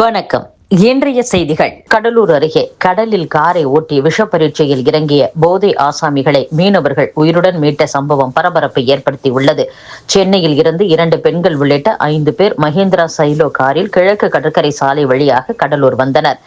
வணக்கம். இன்றைய செய்திகள். கடலூர் அருகே கடலில் காரை ஓட்டி விஷ பரீட்சையில் இறங்கிய போதை ஆசாமிகளை மீனவர்கள் உயிருடன் மீட்ட சம்பவம் பரபரப்பை ஏற்படுத்தியுள்ளது. சென்னையில் இருந்து இரண்டு பெண்கள் உள்ளிட்ட ஐந்து பேர் மகேந்திரா சைலோ காரில் கிழக்கு கடற்கரை சாலை வழியாக கடலூர் வந்தனர்.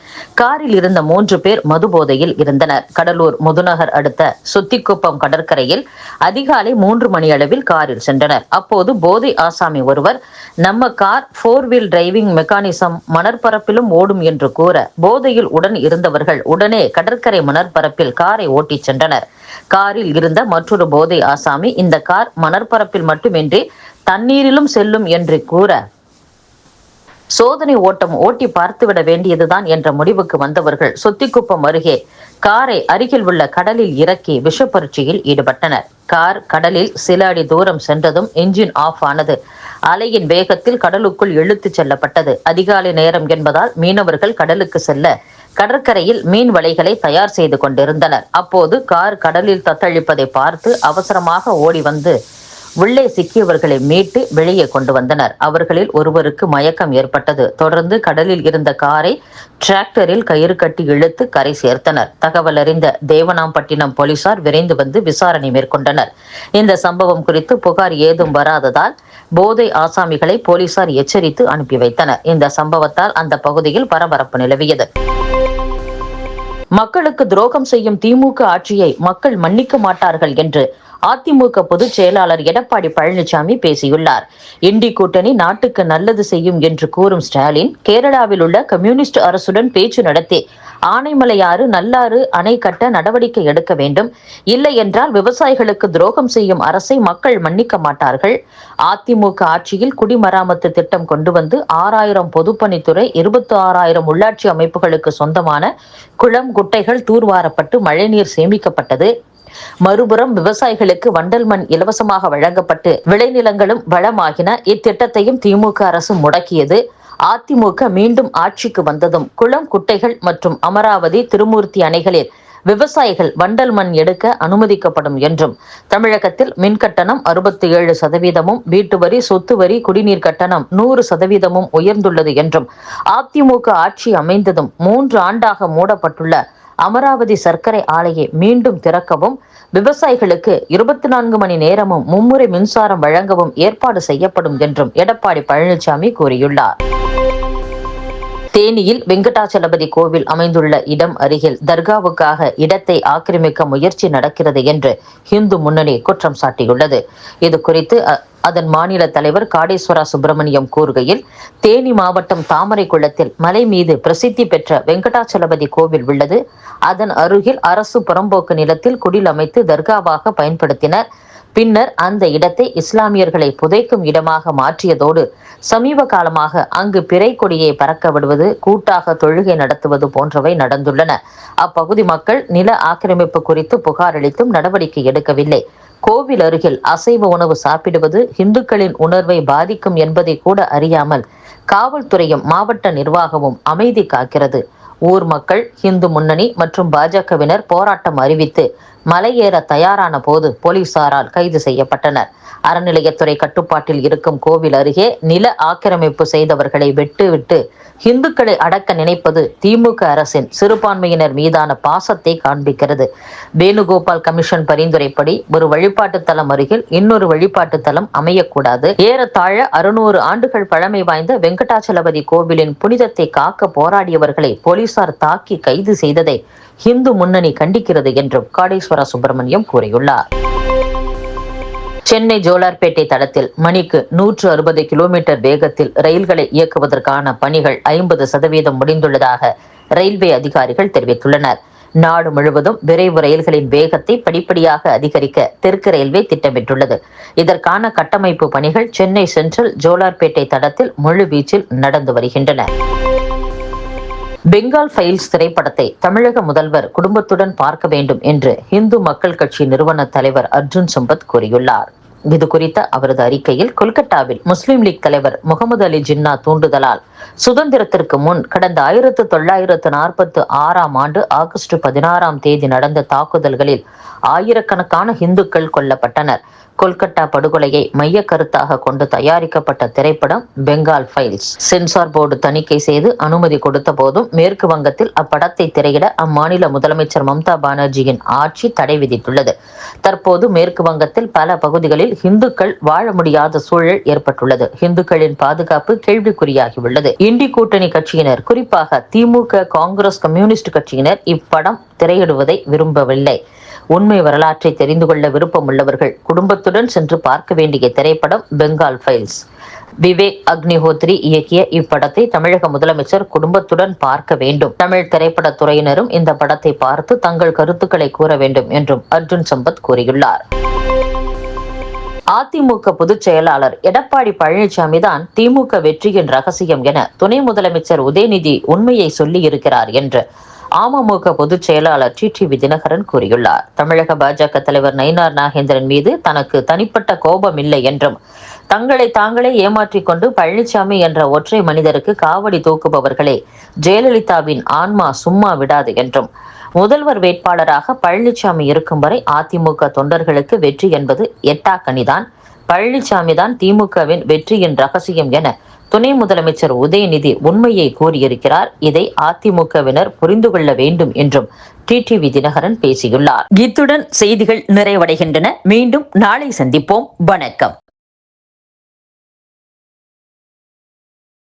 காரில் இருந்த மூன்று பேர் மது போதையில் இருந்தனர். கடலூர் முதுநகர் அடுத்த சுத்திக்குப்பம் கடற்கரையில் அதிகாலை மூன்று மணி அளவில் காரில் சென்றனர். அப்போது போதை ஆசாமி ஒருவர் நம்ம car four wheel driving mechanism மணற்பரப்பிலும் ஓடு ஓடும் என்று கூற போதையில் உடன் இருந்தவர்கள் உடனே கடற்கரை மணற்பரப்பில் காரை ஓட்டிச் சென்றனர். காரில் இருந்த மற்றொரு போதை ஆசாமி இந்த கார் மணற்பரப்பில் மட்டுமின்றி தண்ணீரிலும் செல்லும் என்று கூற சோதனை ஓட்டம் ஓட்டி பார்த்துவிட வேண்டியதுதான் என்ற முடிவுக்கு வந்தவர்கள் சொத்திக்குப்பம் அருகே காரை அருகில் உள்ள கடலில் இறக்கி விஷப்பரீட்சையில் ஈடுபட்டனர். கார் கடலில் சில அடி தூரம் சென்றதும் என்ஜின் ஆஃப் ஆனது. அலையின் வேகத்தில் கடலுக்குள் இழுத்துச் செல்லப்பட்டது. அதிகாலை நேரம் என்பதால் மீனவர்கள் கடலுக்கு செல்ல கடற்கரையில் மீன் வலைகளை தயார் செய்து கொண்டிருந்தனர். அப்போது கார் கடலில் தத்தளிப்பதை பார்த்து அவசரமாக ஓடி வந்து உள்ளே சிக்கியவர்களை மீட்டு வெளியே கொண்டு வந்தனர். அவர்களில் ஒருவருக்கு மயக்கம் ஏற்பட்டது. தொடர்ந்து கடலில் இருந்த காரை டிராக்டரில் கயிறு கட்டி இழுத்து கரை சேர்த்தனர். தகவல் அறிந்த தேவனாம்பட்டினம் போலீசார் விரைந்து வந்து விசாரணை மேற்கொண்டனர். இந்த சம்பவம் குறித்து புகார் ஏதும் வராததால் போதை ஆசாமிகளை போலீசார் எச்சரித்து அனுப்பி வைத்தனர். இந்த சம்பவத்தால் அந்த பகுதியில் பரபரப்பு நிலவியது. மக்களுக்கு துரோகம் செய்யும் திமுக ஆட்சியை மக்கள் மன்னிக்க மாட்டார்கள் என்று அதிமுக பொதுச் செயலாளர் எடப்பாடி பழனிசாமி பேசியுள்ளார். இண்டி கூட்டணி நாட்டுக்கு நல்லது செய்யும் என்று கூறும் ஸ்டாலின் கேரளாவில் உள்ள கம்யூனிஸ்ட் அரசுடன் பேச்சு நடத்தி ஆனைமலையாறு நல்லாறு அணை கட்ட நடவடிக்கை எடுக்க வேண்டும். இல்லை என்றால் விவசாயிகளுக்கு துரோகம் செய்யும் அரசை மக்கள் மன்னிக்க மாட்டார்கள். அதிமுக ஆட்சியில் குடிமராமத்து திட்டம் கொண்டு வந்து ஆறாயிரம் பொதுப்பணித்துறை இருபத்தி ஆறாயிரம் உள்ளாட்சி அமைப்புகளுக்கு சொந்தமான குளம் குட்டைகள் தூர்வாரப்பட்டு மழைநீர் சேமிக்கப்பட்டது. மறுபுறம் விவசாயிகளுக்கு வண்டல் மண் இலவசமாக வழங்கப்பட்டு விளைநிலங்களும் வளமாகின. இத்திட்டத்தையும் திமுக அரசு முடக்கியது. அதிமுக மீண்டும் ஆட்சிக்கு வந்ததும் குளம் குட்டைகள் மற்றும் அமராவதி திருமூர்த்தி அணைகளில் விவசாயிகள் வண்டல் மண் எடுக்க அனுமதிக்கப்படும் என்றும் தமிழகத்தில் மின் கட்டணம் அறுபத்தி ஏழு சதவீதமும் வீட்டு வரி சொத்து வரி குடிநீர் கட்டணம் நூறு சதவீதமும் உயர்ந்துள்ளது என்றும் அதிமுக ஆட்சி அமைந்ததும் மூன்று ஆண்டாக மூடப்பட்டுள்ள அமராவதி சர்க்கரை ஆலையை மீண்டும் திறக்கவும் விவசாயிகளுக்கு இருபத்தி நான்கு மணி நேரமும் மும்முறை மின்சாரம் வழங்கவும் ஏற்பாடு செய்யப்படும் என்றும் எடப்பாடி பழனிசாமி கூறியுள்ளார். தேனியில் வெங்கடாச்சலபதி கோவில் அமைந்துள்ள இடம் அருகில் தர்காவுக்காக இடத்தை ஆக்கிரமிக்க முயற்சி நடக்கிறது என்று இந்து முன்னணி குற்றம் சாட்டியுள்ளது. இது குறித்து அதன் மாநில தலைவர் காடேஸ்வரா சுப்பிரமணியம் கூறுகையில் தேனி மாவட்டம் தாமரை குளத்தில் மலை மீது பிரசித்தி பெற்ற வெங்கடாச்சலபதி கோவில் உள்ளது. அதன் அருகில் அரசு புறம்போக்கு நிலத்தில் குடில் அமைத்து தர்காவாக பயன்படுத்தினர். பின்னர் அந்த இடத்தை இஸ்லாமியர்களை புதைக்கும் இடமாக மாற்றியதோடு சமீப காலமாக அங்கு பிறை கொடியை பறக்க விடுவது கூட்டாக தொழுகை நடத்துவது போன்றவை நடந்துள்ளன. அப்பகுதி மக்கள் நில ஆக்கிரமிப்பு குறித்து புகார் அளித்தும் நடவடிக்கை எடுக்கவில்லை. கோவில் அருகில் அசைவ உணவு சாப்பிடுவது இந்துக்களின் உணர்வை பாதிக்கும் என்பதை கூட அறியாமல் காவல்துறையும் மாவட்ட நிர்வாகமும் அமைதி காக்கிறது. ஊர் மக்கள் இந்து முன்னணி மற்றும் பாஜகவினர் போராட்டம் அறிவித்து மலையேற தயாரான போது போலீசாரால் கைது செய்யப்பட்டனர். அறநிலையத்துறை கட்டுப்பாட்டில் இருக்கும் கோவில் அருகே நில ஆக்கிரமிப்பு செய்தவர்களை வெட்டுவிட்டு இந்துக்களை அடக்க நினைப்பது திமுக அரசின் சிறுபான்மையினர் மீதான பாசத்தை காண்பிக்கிறது. வேணுகோபால் கமிஷன் பரிந்துரைப்படி ஒரு வழிபாட்டு தலம் அருகில் இன்னொரு வழிபாட்டு தலம் அமையக்கூடாது. ஏறத்தாழ அறுநூறு ஆண்டுகள் பழமை வாய்ந்த வெங்கடாச்சலபதி கோவிலின் புனிதத்தை காக்க போராடியவர்களை போலீஸ் போலீசார் தாக்கி கைது செய்ததை இந்து முன்னணி கண்டிக்கிறது என்றும் காடேஸ்வர சுப்பிரமணியம் கூறியுள்ளார். சென்னை ஜோலார்பேட்டை தடத்தில் மணிக்கு நூற்று அறுபது கிலோமீட்டர் வேகத்தில் ரயில்களை இயக்குவதற்கான பணிகள் ஐம்பது சதவீதம் முடிந்துள்ளதாக ரயில்வே அதிகாரிகள் தெரிவித்துள்ளனர். நாடு முழுவதும் விரைவு ரயில்களின் வேகத்தை படிப்படியாக அதிகரிக்க தெற்கு ரயில்வே திட்டமிட்டுள்ளது. இதற்கான கட்டமைப்பு பணிகள் சென்னை சென்ட்ரல் ஜோலார்பேட்டை தடத்தில் முழுவீச்சில் நடந்து வருகின்றன. பெங்கால் ஃபைல்ஸ் திரைப்படத்தை தமிழக முதல்வர் குடும்பத்துடன் பார்க்க வேண்டும் என்று இந்து மக்கள் கட்சி நிறுவன தலைவர் அர்ஜுன் சம்பத் கூறியுள்ளார். இது குறித்த அவரது அறிக்கையில் கொல்கத்தாவில் முஸ்லிம் லீக் தலைவர் முகமது அலி ஜின்னா தூண்டுதலால் சுதந்திரத்திற்கு முன் கடந்த ஆயிரத்து தொள்ளாயிரத்து நாற்பத்து ஆறாம் ஆண்டு ஆகஸ்ட் பதினாறாம் தேதி நடந்த தாக்குதல்களில் ஆயிரக்கணக்கான இந்துக்கள் கொல்லப்பட்டனர். கொல்கட்டா படுகொலையை மைய கருத்தாக கொண்டு தயாரிக்கப்பட்ட திரைப்படம் பெங்கால் ஃபைல்ஸ். சென்சார் போர்டு தணிக்கை செய்து அனுமதி கொடுத்த போதும் மேற்கு வங்கத்தில் அப்படத்தை திரையிட அம்மாநில முதலமைச்சர் மம்தா பானர்ஜியின் ஆட்சி தடை விதித்துள்ளது. தற்போது மேற்கு வங்கத்தில் பல பகுதிகளில் இந்துக்கள் வாழ முடியாத சூழல் ஏற்பட்டுள்ளது. இந்துக்களின் பாதுகாப்பு கேள்விக்குறியாகியுள்ளது. இந்தி கூட்டணி கட்சியினர் குறிப்பாக திமுக காங்கிரஸ் கம்யூனிஸ்ட் கட்சியினர் இப்படம் திரையிடுவதை விரும்பவில்லை. உண்மை வரலாற்றை தெரிந்து கொள்ள விருப்பம் உள்ளவர்கள் குடும்பத்துடன் சென்று பார்க்க வேண்டிய திரைப்படம் பெங்கால் ஃபைல்ஸ். விவேக் அக்னிஹோத்ரி இயக்கிய இப்படத்தை தமிழக முதலமைச்சர் குடும்பத்துடன் பார்க்க வேண்டும். தமிழ் திரைப்படத் துறையினரும் இந்த படத்தை பார்த்து தங்கள் கருத்துக்களை கூற வேண்டும் என்றும் அர்ஜுன் சம்பத் கூறியுள்ளார். அதிமுக பொதுச் செயலாளர் எடப்பாடி பழனிசாமி தான் திமுக வெற்றியின் ரகசியம் என துணை முதலமைச்சர் உதயநிதி உண்மையை சொல்லியிருக்கிறார் என்று அமமுக பொதுச் செயலாளர் டி டி வி தினகரன் கூறியுள்ளார். தமிழக பாஜக தலைவர் நயினார் நாகேந்திரன் மீது தனக்கு தனிப்பட்ட கோபம் இல்லை என்றும் தங்களை தாங்களே ஏமாற்றிக் கொண்டு பழனிசாமி என்ற ஒற்றை மனிதருக்கு காவடி தூக்குபவர்களே ஜெயலலிதாவின் ஆன்மா சும்மா விடாது என்றும் முதல்வர் வேட்பாளராக பழனிசாமி இருக்கும் வரை அதிமுக தொண்டர்களுக்கு வெற்றி என்பது எட்டாக்கனிதான் பழனிசாமி தான் திமுகவின் வெற்றியின் ரகசியம் என துணை முதலமைச்சர் உதயநிதி உண்மையை கூறியிருக்கிறார். இதை அதிமுகவினர் புரிந்து கொள்ள வேண்டும் என்றும் டிடிவி தினகரன் பேசியுள்ளார். இத்துடன் செய்திகள் நிறைவடைகின்றன. மீண்டும் நாளை சந்திப்போம். வணக்கம்.